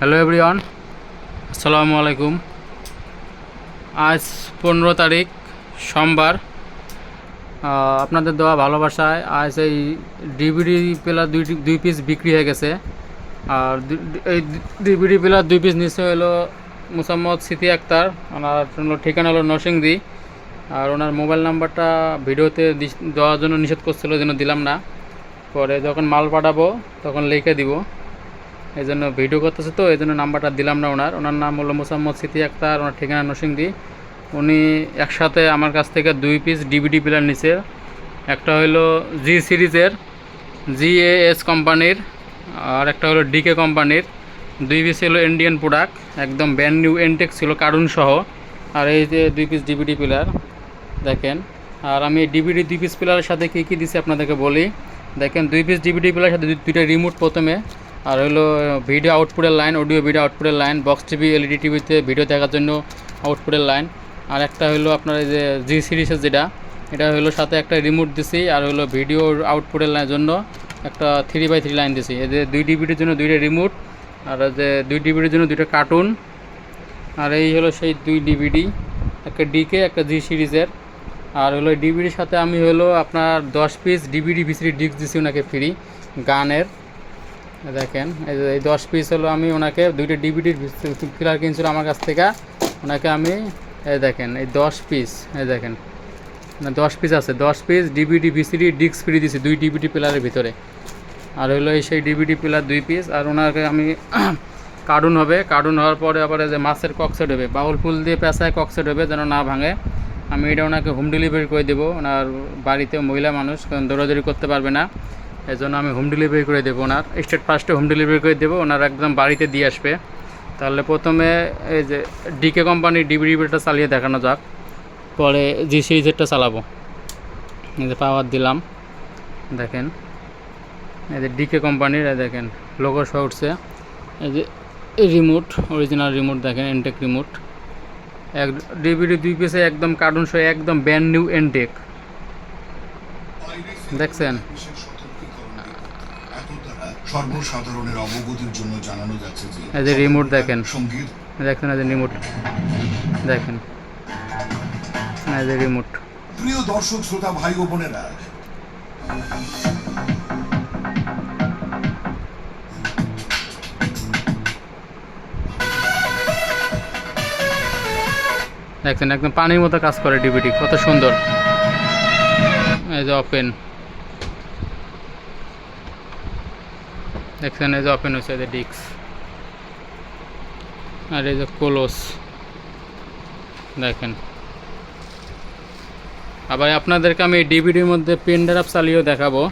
Hello everyone আসসালামু আলাইকুম আজ পনেরো তারিখ, সোমবার। আপনাদের দেওয়া ভালোবাসায় আজ এই ডিভিডি প্লেয়ার দুই দুই পিস বিক্রি হয়ে গেছে। আর এই ডিভিডি প্লেয়ার দুই পিস নিচে হলো মুসাম্মদ স্মৃতি আক্তার। ওনার ঠিকানা হলো নরসিংদী। আর ওনার মোবাইল নাম্বারটা ভিডিওতে দেওয়ার জন্য নিষেধ করছিল যেন দিলাম না। পরে যখন মাল পাঠাবো, তখন লিখে দিব। এই জন্য ভিডিও করতেছে তো এই জন্য নাম্বারটা দিলাম না ওনার। ওনার নাম হলো মোসাম্মদ স্মৃতি আক্তার, ওনার ঠিকানা নরসিংদী। উনি একসাথে আমার কাছ থেকে দুই পিস ডিভিডি প্লেয়ার নিছে। একটা হলো জি সিরিজের জি এস কোম্পানির, আর একটা হলো ডিকে কোম্পানির। দুই পিস হলো ইন্ডিয়ান প্রোডাক্ট একদম ব্যান্ড নিউ এনটেক ছিল কার্টুন সহ। আর এই যে দুই পিস ডিভিডি প্লেয়ার দেখেন। আর আমি ডিভিডি দুই পিস প্লেয়ারের সাথে কী কী দিছি আপনাদেরকে বলি। দেখেন, দুই পিস ডিভিডি প্লেয়ারের সাথে দুই- দুইটা রিমোট প্রথমে। আর হলো ভিডিও আউটপুটের লাইন অডিও ভিডিও আউটপুটের লাইন বক্স টিভি এলইডি টিভিতে ভিডিও দেখার জন্য আউটপুটের লাইন আর একটা হলো আপনার এই যে জি সিরিজের যেটা, এটা হলো সাথে একটা রিমোট দিছি, আর হলো ভিডিও আউটপুটের লাইনের জন্য একটা থ্রি বাই থ্রি লাইন দিছি। এই যে দুই ডিভিডির জন্য দুইটা রিমোট আর যে দুই ডিভিডির জন্য দুইটা কার্টুন আর এই হলো সেই দুই ডিভিডি একটা ডিকে একটা জি সিরিজের আর হলো ডিভিডির সাথে আমি হলো আপনার দশ পিস ডিভিডি ভিসিডি ডিস্ক দিছি ওনাকে ফ্রি গানের। দেখেন, এই দশ পিস হলো আমি ওনাকে দুইটা ডিভিডির ফিলার কিনছিল আমার কাছ থেকে। ওনাকে আমি, এই দেখেন, এই দশ পিস এই দেখেন। না, দশ পিস আছে, দশ piece DVD VCD disc free দিছি, দুই ডিভিডি পিলারের ভিতরে। আর হলো এই সেই ডিভিডি পিলার দুই পিস আর ওনাকে আমি কার্টুন হবে। কার্টুন হওয়ার পরে আবার যে মাছের ককসেট হবে। বাউল ফুল দিয়ে পেঁচায় ককসেট হবে যেন না ভাঙে। আমি এটা ওনাকে হোম ডেলিভারি করে দেবো। ওনার বাড়িতে মহিলা মানুষ দৌড়াদৌড়ি করতে পারবে না। জন্য আমি হোম ডেলিভারি করে দেবো ওনার। স্টেট ফার্স্টে হোম ডেলিভারি করে দেবো, ওনার একদম বাড়িতে দিয়ে আসবে। তাহলে প্রথমে এই যে ডিকে কোম্পানির ডিভিডিটা চালিয়ে দেখানো যাক। পরে জি সিরিজেরটা চালাবো। এই যে পাওয়ার দিলাম। দেখেন। এই যে ডিকে কোম্পানির দেখেন লোগো সহ উঠছে। এই যে রিমোট অরিজিনাল রিমোট দেখেন এনটেক রিমোট এক ডিভিডি দুই পিসে একদম কার্টুন সহ একদম ব্যান্ড নিউ এনটেক দেখছেন? সর্বসাধারণের অবগতির জন্য জানানো যাচ্ছে যে এই যে রিমোট দেখেন। সংগীত দেখছেন এই যে রিমোট দেখেন। যে রিমোট প্রিয় দর্শক শ্রোতা ভাই ও বোনেরা। দেখছেন একদম পানির মতো কাজ করে ডিভিডি কত সুন্দর। এই যে ওপেন দেখছেন এই যে ওপেন হয়েছে এই যে ডিক্স আর এই যে কোলোস দেখেন। আবার আপনাদেরকে আমি ডিভিডির মধ্যে পেন ড্রাইভ চালিয়েও দেখাবো।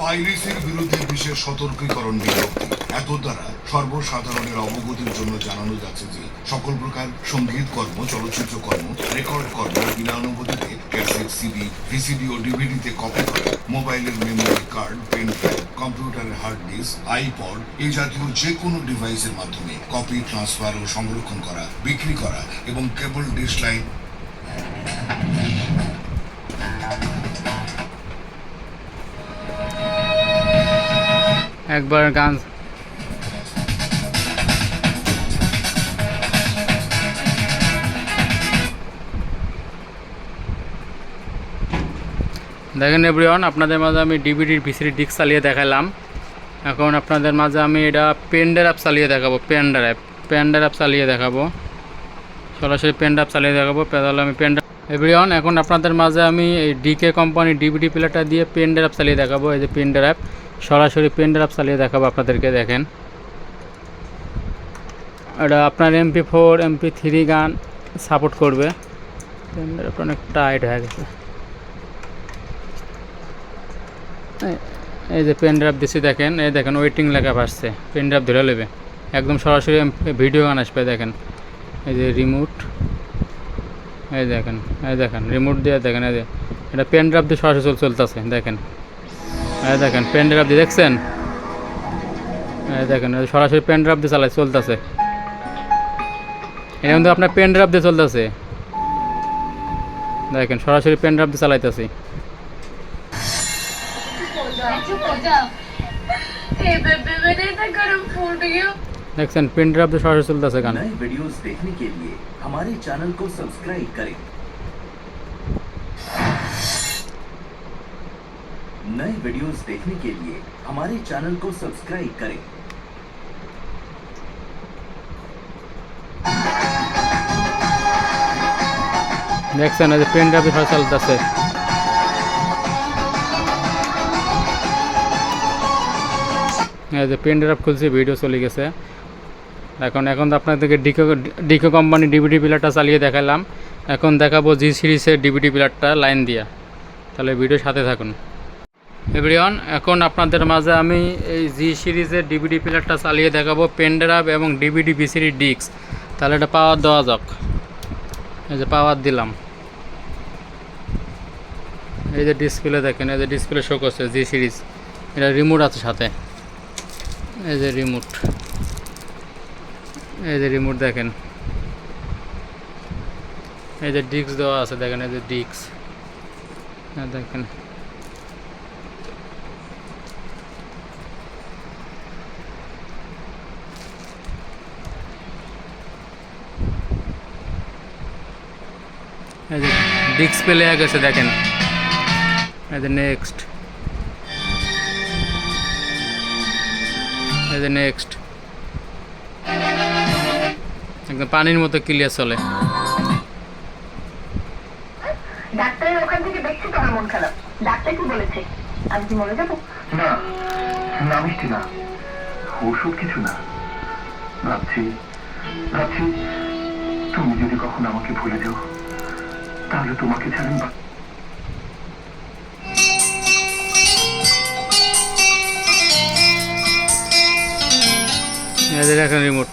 পাইরেসির বিরুদ্ধে বিশেষ সতর্কীকরণ বিজ্ঞপ্তি। এত দ্বারা সর্বসাধারণের অবগতির জন্য জানানো যাচ্ছে যে সকল প্রকার সংগীত কর্ম, চলচ্চিত্র কর্ম, রেকর্ড কর্ম বিনা অনুমতিতে সিডি ভিসিডি ও ডিভিডিতে কপি করা মোবাইলের মেমোরি কার্ড পেন ড্রাইভ কম্পিউটারের হার্ড ডিস্ক আইপড এই জাতীয় যে কোনো ডিভাইসের মাধ্যমে কপি ট্রান্সফার ও সংরক্ষণ করা, বিক্রি করা এবং কেবল ডিশ লাইন একবার গান দেখেন এভরিওয়ান আপনাদের মাঝে আমি ডিভিডির ভিসিডি ডিস্ক চালিয়ে দেখালাম। এখন আপনাদের মাঝে আমি এটা পেন ড্রাইভ চালিয়ে দেখাবো পেন ড্রাইভ পেন ড্রাইভ চালিয়ে দেখাবো। সরাসরি পেন ড্রাইভ চালিয়ে দেখাবো, তাহলে আমি পেন এভরিওয়ান এখন আপনাদের মাঝে আমি এই ডিকে কোম্পানি ডিভিডি প্লেয়ারটা দিয়ে পেন ড্রাইভ চালিয়ে দেখাবো, এই যে পেন ড্রাইভ সরাসরি পেন ড্রাইভ চালিয়ে দেখাবো আপনাদেরকে, দেখেন। এটা আপনার এমপি ফোর এমপি থ্রি গান সাপোর্ট করবে। পেন ড্রাইভটা অনেক টাইট হয়ে গেছে। এই- যে পেন ড্রাইভ দিছি দেখেন, এই দেখেন ওয়েটিং লেখা ভাসছে পেন ড্রাইভ ধরে নেবে একদম সরাসরি ভিডিও গান আসবে, দেখেন। এই যে রিমোট এই দেখেন এই দেখেন রিমোট দিয়ে দেখেন, এই যে এটা পেন ড্রাইভ দিয়ে সরাসরি চল চলতেছে, দেখেন। এই দেখেন পেন ড্রাইভ দিয়ে দেখছেন? এই দেখেন সরাসরি পেন ড্রাইভ দিয়ে চালাই চলতেছে। এটা কিন্তু আপনার পেন ড্রাইভ দিয়ে চলতেছে। দেখেন, সরাসরি পেন ড্রাইভ দিয়ে চালাইতেছি। Next pin drop the short सुल्ता से गाना नए वीडियोस देखने के लिए हमारे चैनल को सब्सक्राइब करें। नए वीडियोस देखने के लिए हमारे चैनल को सब्सक्राइब करें। Next another print up with herself that's it যে পেন ড্রাইভ খুলছি ভিডিও চলে গেছে। এখন এখন আপনাদেরকে ডিকো ডিকো কোম্পানি ডিভিডি প্লেয়ারটা চালিয়ে দেখালাম। এখন দেখাবো জি সিরিজের ডিভিডি প্লেয়ারটা লাইন দিয়া। তাহলে ভিডিওর সাথে থাকুন। এভরিওয়ান এখন আপনাদের মাঝে আমি এই জি সিরিজের ডিভিডি প্লেয়ারটা চালিয়ে দেখাবো পেন ড্রাইভ এবং ডিভিডি বিসিডি ডিস্ক তাহলে এটা পাওয়ার দেওয়া যাক। এই যে পাওয়ার দিলাম। এই যে ডিসপ্লে দেখেন, এই যে ডিসপ্লে শো করছে জি সিরিজ এটা রিমোট আছে সাথে। এই যে রিমোট এই যে রিমোট দেখেন। এই যে ডিস্ক দেওয়া আছে, দেখেন এই যে ডিস্ক। দেখেন। এই যে ডিস্ক প্লে হয়ে গেছে, দেখেন। এই যে নেক্সট এই যে নেক্সট একদম পানির মতো ক্লিয়ার চলে। ডাক্তারের ওখান থেকে দেখছি তোমার মন খারাপ। ডাক্তার কি বলেছে? আমি কি মরে যাব? না না মিষ্টি না। ওষুধ কিছু না। ভাবছি ভাবছি তুমি যদি কখনো আমাকে ভুলে যাও তাহলে তোমাকে ছাড়েন বা এই যে দেখেন রিমোট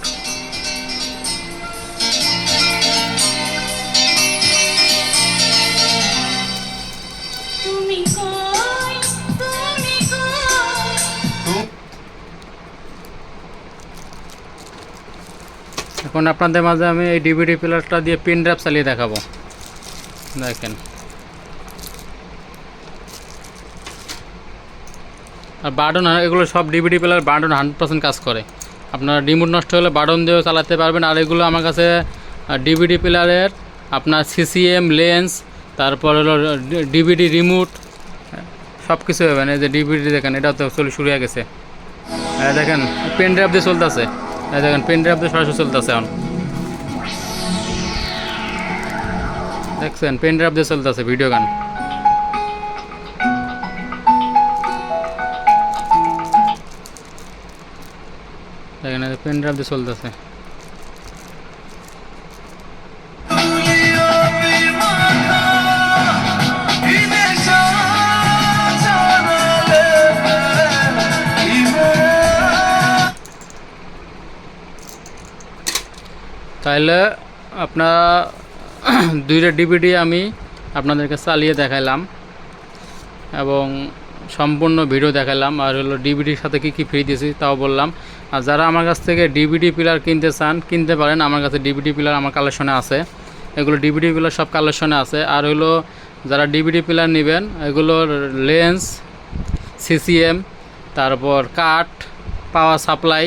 এখন আপনাদের মাঝে আমি এই ডিভিডি প্লেয়ারটা দিয়ে পিন ড্রাইভ চালিয়ে দেখাবো। দেখেন। আর বাটন এগুলো সব DVD player button hundred percent কাজ করে। আপনার রিমোট নষ্ট হলে বাটন দিয়েও চালাতে পারবেন। আর এগুলো আমার কাছে ডিভিডি প্লেয়ারের আপনার সিসিএম লেন্স তারপর হলো ডিভিডি রিমোট সব কিছু হবে এই যে ডিভিডি দেখেন, এটা তো চলে শুরু হয়ে গেছে। দেখেন পেন ড্রাইভ দিয়ে চলতেছে। দেখেন পেন ড্রাইভ দিয়ে সরাসরি চলতেছে এখন। দেখছেন পেন ড্রাইভ দিয়ে চলতেছে ভিডিও গান। দেখেন পেন ড্রাইভ দিয়ে চলতেছে। তাহলে আপনার দুইটা ডিভিডি আমি আপনাদেরকে চালিয়ে দেখাইলাম এবং সম্পূর্ণ ভিডিও দেখালাম আর হলো ডিভিডির সাথে কি কি ফ্রি দিয়েছি তাও বললাম। আর যারা আমার কাছ থেকে ডিভিডি পিলার কিনতে চান, কিনতে পারেন, আমার কাছে ডিভিডি পিলার আমার কালেকশনে আছে। এগুলো ডিভিডি পিলার সব কালেকশনে আছে। আর হলো যারা ডিভিডি পিলার নেবেন, এগুলোর লেন্স সিসিএম তারপর কাঠ পাওয়ার সাপ্লাই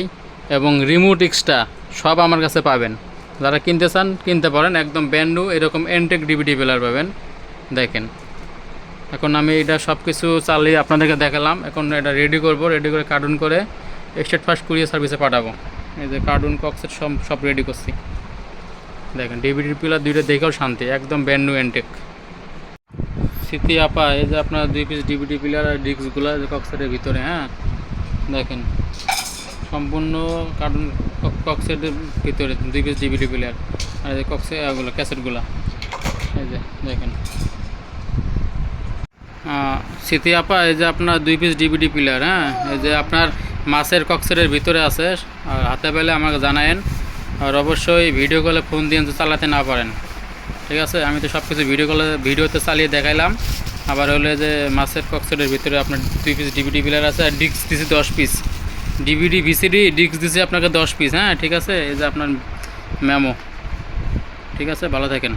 এবং রিমোট এক্সট্রা সব আমার কাছে পাবেন। যারা কিনতে চান, কিনতে পারেন। একদম ব্যান্ডু এরকম এনটেক ডিভিডি পিলার পাবেন। দেখেন। এখন আমি এটা সব কিছু চালিয়ে আপনাদেরকে দেখালাম। এখন এটা রেডি করব রেডি করে কার্টুন করে স্টেট ফার্স্ট কুরিয়ার সার্ভিসে পাঠাবো। এই যে কার্টুন কক্সেট সব সব রেডি করছি। দেখেন ডিভিডি পিলার দুইটা দেখেও শান্তি, একদম ব্যান্ড নিউ এনটেক স্মৃতি আপা, এই যে আপনার দুই পিস ডিভিডি পিলার আর ডিস্কগুলো কক্সেটের ভিতরে হ্যাঁ? দেখেন, সম্পূর্ণ কার্টুন কক্সেটের ভিতরে দুই পিস ডিভিডি প্লেয়ার আর এই যে কক্সে এগুলো ক্যাসেটগুলো এই যে, দেখেন। স্মৃতি আপা, এই যে আপনার দুই পিস ডিভিডি প্লেয়ার হ্যাঁ? এই যে আপনার মাছের কক্সেটের ভিতরে আছে, আর হাতে পেলে আমাকে জানায়েন, আর অবশ্যই ভিডিও কলে ফোন দিয়ে চালাতে না পারেন। ঠিক আছে? আমি তো সব কিছু ভিডিও কলে, ভিডিওতে চালিয়ে দেখাইলাম। আবার হলে যে মাছের কক্সেটের ভিতরে আপনার দুই পিস ডিভিডি প্লেয়ার আছে, আর ডিস্ক দিছি দশ পিস ডিভিডি ভিসিডি ডিস্ক দিছি আপনাকে দশ পিস হ্যাঁ? ঠিক আছে? এই যে আপনার মেমো ঠিক আছে? ভালো থাকেন।